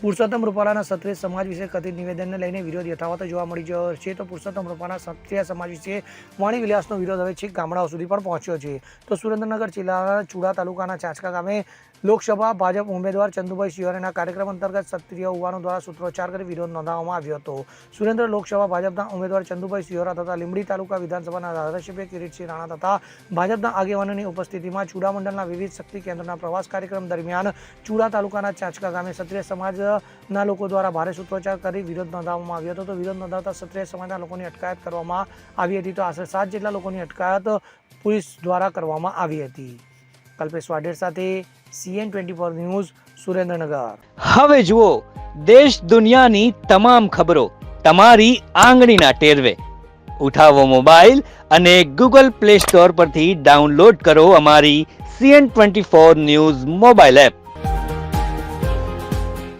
પુરુષોત્તમ રૂપાલાના ક્ષત્રિય સમાજ વિશે કથિત નિવેદનને લઈને વિરોધ યથાવત જોવા મળી રહ્યો છે. તો પુરુષોત્તમ રૂપાલાના ક્ષત્રિય સમાજ વિશે વાણી વિલાસનો વિરોધ હવે છેક ગામડાઓ સુધી પણ પહોંચ્યો છે. તો સુરેન્દ્રનગર જિલ્લાના ચુડા તાલુકાના ચાચકા ગામે લોકસભા ભાજપ ઉમેદવાર ચંદુભાઈ શિવારેના કાર્યક્રમ અંતર્ગત ક્ષત્રિય યુવાનો દ્વારા સૂત્રોચ્ચાર કરી વિરોધ નોંધાવવામાં આવ્યો હતો. સુરેન્દ્ર લોકસભા ભાજપના ઉમેદવાર ચંદુભાઈ શિહોરા તથા લીંબડી તાલુકા વિધાનસભાના ધારાસભ્ય કિરીટસિંહ રાણા તથા ભાજપના આગેવાનોની ઉપસ્થિતિમાં ચુડામંડળના વિવિધ શક્તિ કેન્દ્રના પ્રવાસ કાર્યક્રમ દરમિયાન ચૂડા તાલુકાના ચાંચકા ગામે ક્ષત્રિય સમાજના લોકો દ્વારા ભારે સૂત્રોચ્ચાર કરી વિરોધ નોંધાવવામાં આવ્યો હતો. તો વિરોધ નોંધાવતા ક્ષત્રિય સમાજના લોકોની અટકાયત કરવામાં આવી હતી. તો આશરે સાત જેટલા લોકોની અટકાયત પોલીસ દ્વારા કરવામાં આવી હતી. કલ્પેશ વાઢેર સાથે CN twenty four news Surendranagar. હવે જુઓ, દેશ દુનિયાની તમામ ખબરો તમારી આંગળીના ટેરવે. ઉઠાવો મોબાઈલ અને ગૂગલ પ્લે સ્ટોર પરથી ડાઉનલોડ કરો અમારી CN twenty four news mobile app.